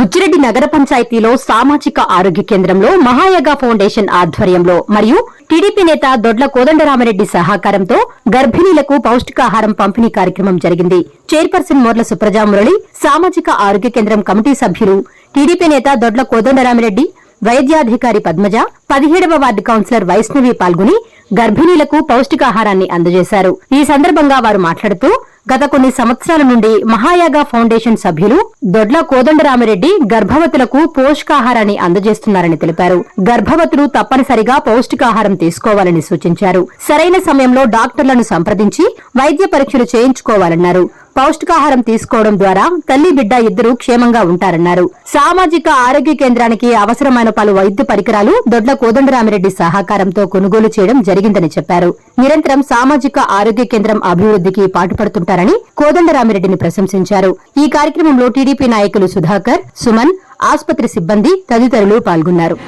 బుచ్చిరెడ్డి నగర పంచాయతీలో సామాజిక ఆరోగ్య కేంద్రంలో మహాయగా ఫౌండేషన్ ఆధ్వర్యంలో మరియు టీడీపీ నేత దొడ్ల కోదండరామరెడ్డి సహకారంతో గర్భిణీలకు పౌష్టికాహారం పంపిణీ కార్యక్రమం జరిగింది. చైర్పర్సన్ మోర్ల సుప్రజా మురళి సామాజిక ఆరోగ్య కేంద్రం కమిటీ సభ్యులు టీడీపీ నేత దొడ్ల కోదండరామరెడ్డి వైద్యాధికారి పద్మజ పదిహేడవ వార్డు కౌన్సిలర్ వైష్ణవి పాల్గొని గర్భిణీలకు పౌష్టికాహారాన్ని అందజేశారు. ఈ సందర్భంగా వారు మాట్లాడుతూ గత కొన్ని సంవత్సరాల నుండి మహాయాగా ఫౌండేషన్ సభ్యులు దొడ్ల కోదండరామిరెడ్డి గర్భవతులకు పోషకాహారాన్ని అందజేస్తున్నారని తెలిపారు. గర్భవతులు తప్పనిసరిగా పౌష్టికాహారం తీసుకోవాలని సూచించారు. సరైన సమయంలో డాక్టర్లను సంప్రదించి వైద్య పరీక్షలు చేయించుకోవాలన్నారు. పౌష్టికాహారం తీసుకోవడం ద్వారా తల్లి బిడ్డ ఇద్దరు క్షేమంగా ఉంటారన్నారు. సామాజిక ఆరోగ్య కేంద్రానికి అవసరమైన పలు వైద్య పరికరాలు దొడ్ల కోదండరామిరెడ్డి సహకారంతో కొనుగోలు చేయడం జరిగిందని చెప్పారు. నిరంతరం సామాజిక ఆరోగ్య కేంద్రం అభివృద్ధికి పాటుపడుతుంటారని కోదండరామిరెడ్డిని ప్రశంసించారు. ఈ కార్యక్రమంలో టీడీపీ నాయకులు సుధాకర్ సుమన్ ఆసుపత్రి సిబ్బంది తదితరులు పాల్గొన్నారు.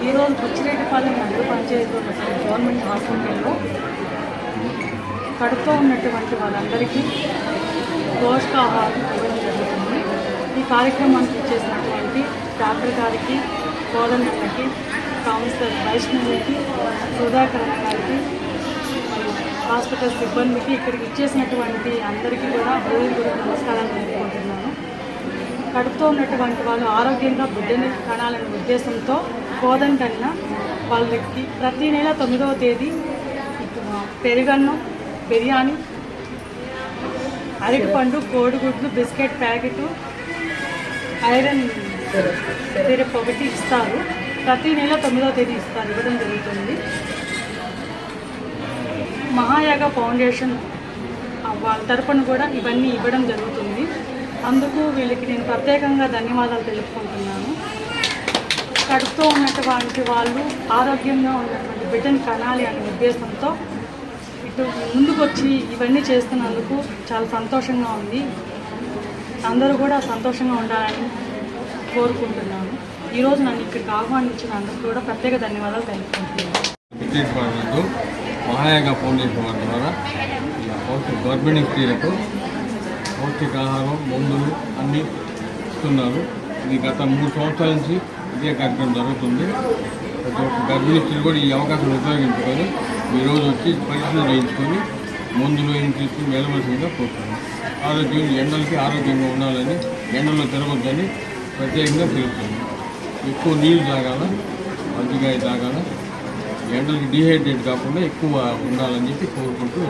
కడుపుతో ఉన్నటువంటి వాళ్ళందరికీ పోషకాహారం ఇవ్వడం జరుగుతుంది ఈ కార్యక్రమానికి చేసినటువంటి డాక్టర్ గారికి కోదండకి కౌన్సిలర్ వైష్ణవికి సుధాకర్ గారికి హాస్పిటల్ సిబ్బందికి ఇక్కడికి ఇచ్చేసినటువంటి అందరికీ కూడా హృదయపూర్వక నమస్కారాలు తెలుపుకుంటున్నాను. కడుపుతో ఉన్నటువంటి వాళ్ళు ఆరోగ్యంగా బిడ్డని కనాలనే ఉద్దేశంతో కోదండన్న వాళ్ళకి ప్రతి నెల తొమ్మిదవ తేదీ పెరుగన్నం బిర్యానీ అరటిపండు కోడిగుడ్లు బిస్కెట్ ప్యాకెట్ ఐరన్ సిరప్ ఒకటి ఇస్తారు. ప్రతి నెల తొమ్మిదవ తేదీ ఇస్తారు ఇవ్వడం జరుగుతుంది. మహాయాగ ఫౌండేషన్ వాళ్ళ తరపున కూడా ఇవన్నీ ఇవ్వడం జరుగుతుంది. అందుకు వీళ్ళకి నేను ప్రత్యేకంగా ధన్యవాదాలు తెలుపుకుంటున్నాను. కడుపుతో ఉన్నటువంటి వాళ్ళు ఆరోగ్యంగా ఉన్నటువంటి బిడ్డను కనాలి అనే ఉద్దేశంతో ఇటు ముందుకొచ్చి ఇవన్నీ చేస్తున్నందుకు చాలా సంతోషంగా ఉంది. అందరూ కూడా సంతోషంగా ఉండాలని కోరుకుంటున్నాను. ఈరోజు నన్ను ఇక్కడికి ఆహ్వానించిన అందరికీ కూడా ప్రత్యేక ధన్యవాదాలు తెలుపుకుంటున్నాను. మహాయాగ ఫోన్ మహాయాగా ఫౌండేషన్ వారి ద్వారా. గర్భిణీ స్త్రీలకు పౌష్టికాహారం మందులు అన్నీ ఇస్తున్నారు. ఇది గత మూడు సంవత్సరాల నుంచి ఇదే కార్యక్రమం జరుగుతుంది. ప్రతి ఒక్క గర్భిణీ స్త్రీలు కూడా ఈ అవకాశం ఉపయోగించుకొని ఈరోజు వచ్చి పరీక్షలు చేయించుకొని మందులు ఏం తీసుకుని వెళ్ళవలసిందిగా కోరుతున్నాను ఆరోగ్యం ఎండలకి ఆరోగ్యంగా ఉండాలని ఎండలో తిరగొద్దని ప్రత్యేకంగా తెలుస్తుంది ఎక్కువ నీళ్ళు తాగాల మంచిగా తాగాల ఎండలకి డిహైడ్రేట్ కాకుండా ఎక్కువ ఉండాలని చెప్పి కోరుకుంటూ